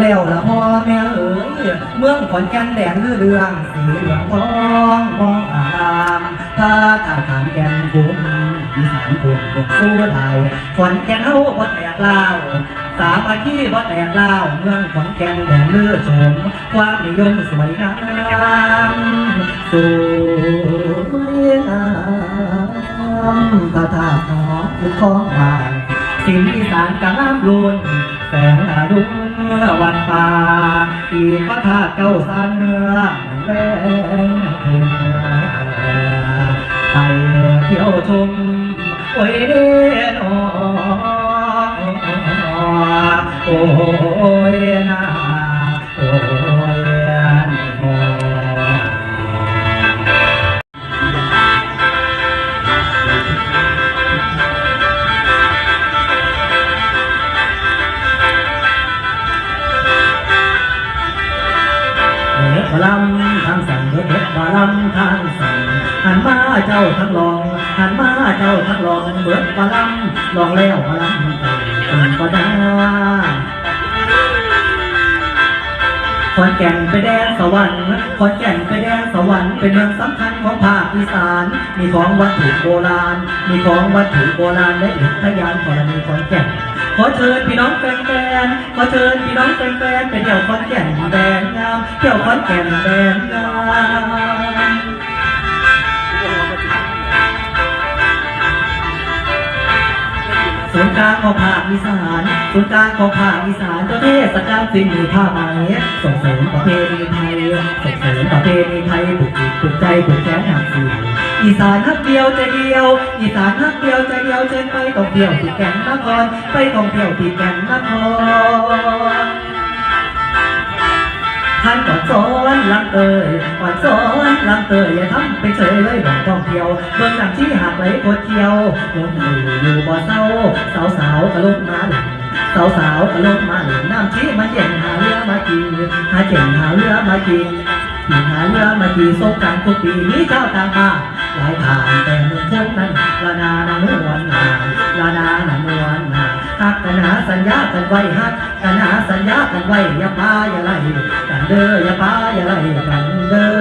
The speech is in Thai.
แล้วละพ่อแม่เอ๋ยเมืองขอนแก่นแดนลือเรืองสีเหลืองทองมองอารามถ้าทางขามแก่นคุ้มอีสานคุ้มบกสู้ไทยขอนแก่นเฮาบ่แตกเล่าสามัคคีบ่แตกเล่าเมืองขอนแก่นแดนเลือชมความนิยมสวยงามสวยงามพระธาตุทองคือของบานสิ่งอีสานกลางลุนแสงอรุณวันป่า อีพระธาตุเก้าสันเนื้อแรงไปเที่ยวชมโอ้ยเด้อโอ้ย เด็กลำทางสั่งเด็กมาลำทางสั่งหันมาเจ้าทั้งลองหันมาเจ้าทั้งลองเบิดมาลำลองแล้วมาลำไปคนก็ได้ขอนแก่นไปแดนสวรรค์ขอนแก่นไปแดนสวรรค์เป็นเมืองสำคัญของภาคอีสาน มีของวัตถุโบราณ มีของวัตถุโบราณและอุทยานธรณีขอนแก่น ขอเชิญพี่น้องแฟนๆขอเชิญพี่น้องแฟนๆไปเที่ยวขอนแก่นแดนงามเที่ยวขอนแก่นแดนงามศูนย์กลางของภาคอีสานศูนย์กลางของภาคอีสานเจ้าเทศกาลสิ่งมีผ้าไหมส่งเสริมประเพณีไทยส่งเสริมประเพณีไทยผูกจิตผูกใจผูกแขนหักสี่ อีสานฮักเดียวใจเดียว อีสานฮักเดียวใจเดียวเชิญไปท่องเที่ยวที่แก่นนคร ไปท่องเที่ยวที่แก่นนครท่านก่อนสอนลำเตยก่อนสอนลำเตยอย่าทำไปเฉยเลยบอกท่องเที่ยวเบิ่งสั่งที่หากไหลโคตรเที่ยวลงอยู่อยู่บ่เศร้า สาวสาวๆกะลงมาหลังสาวสาวๆกะลงมาหลังน้ำชี้มาเย็นหาเรือมากินหาเจ็นหาเรือมากินที่หาเรือมากินสงการทุกปีนี้เจ้าต่างมา หลายทางแต่เมืองพวกนั้นละนานามวนนาละนานามวนนาฮักกันหาสัญญากันไว้ฮักกันหาสัญญากันไว้อย่าพาอย่าไล่กันเด้ออย่าพาอย่าไล่กันเด้อ